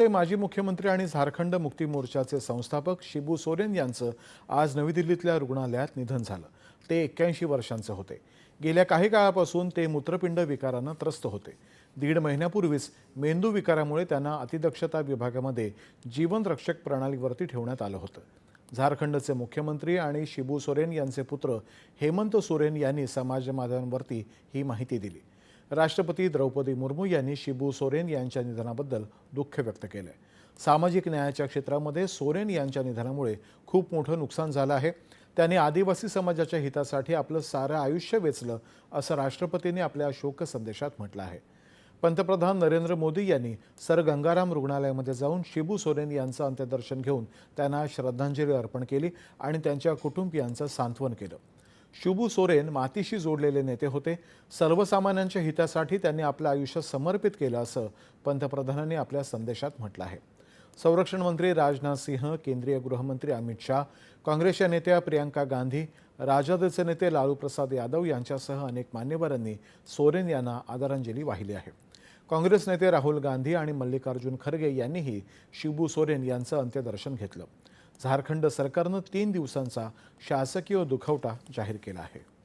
ते माजी मुख्यमंत्री आणि झारखंड मुक्ती मोर्चाचे संस्थापक शिबू सोरेन यांचं आज नवी दिल्लीतल्या रुग्णालयात निधन झालं. ते एक्क्याऐंशी वर्षांचे होते. गेल्या काही काळापासून ते मूत्रपिंड विकारानं त्रस्त होते. दीड महिन्यापूर्वीच मेंदू विकारामुळे त्यांना अतिदक्षता विभागामध्ये जीवनरक्षक प्रणालीवरती ठेवण्यात आलं होतं. झारखंडचे मुख्यमंत्री आणि शिबू सोरेन यांचे पुत्र हेमंत सोरेन यांनी समाज माध्यमांवरती ही माहिती दिली. राष्ट्रपती द्रौपदी मुर्मू यांनी शिबू सोरेन यांच्या निधनाबद्दल दुःख व्यक्त केलंय. सामाजिक न्यायाच्या क्षेत्रामध्ये सोरेन यांच्या निधनामुळे खूप मोठं नुकसान झालं आहे. त्यांनी आदिवासी समाजाच्या हितासाठी आपलं सारं आयुष्य वेचलं असं राष्ट्रपतींनी आपल्या शोक संदेशात म्हटलं आहे. पंतप्रधान नरेंद्र मोदी यांनी सर गंगाराम रुग्णालयामध्ये जाऊन शिबू सोरेन यांचं अंत्यदर्शन घेऊन त्यांना श्रद्धांजली अर्पण केली आणि त्यांच्या कुटुंबियांचं सांत्वन केलं. शुभू सोरेन मातीशी जोडलेले नेते होते. सर्वसामान्यांच्या हितासाठी त्यांनी आपलं आयुष्य समर्पित केलं असं पंतप्रधानांनी आपल्या संदेशात म्हटलं आहे. संरक्षण मंत्री राजनाथ सिंह केंद्रीय गृहमंत्री अमित शाह काँग्रेसच्या नेत्या प्रियंका गांधी राजदचे नेते लालू प्रसाद यादव यांच्यासह अनेक मान्यवरांनी सोरेन यांना आदरांजली वाहिली आहे. काँग्रेस नेते राहुल गांधी आणि मल्लिकार्जुन खरगे यांनीही शिबू सोरेन यांचं अंत्यदर्शन घेतलं. झारखंड सरकारनं तीन दिवसांचा शासकीय दुखवटा जाहीर केला आहे.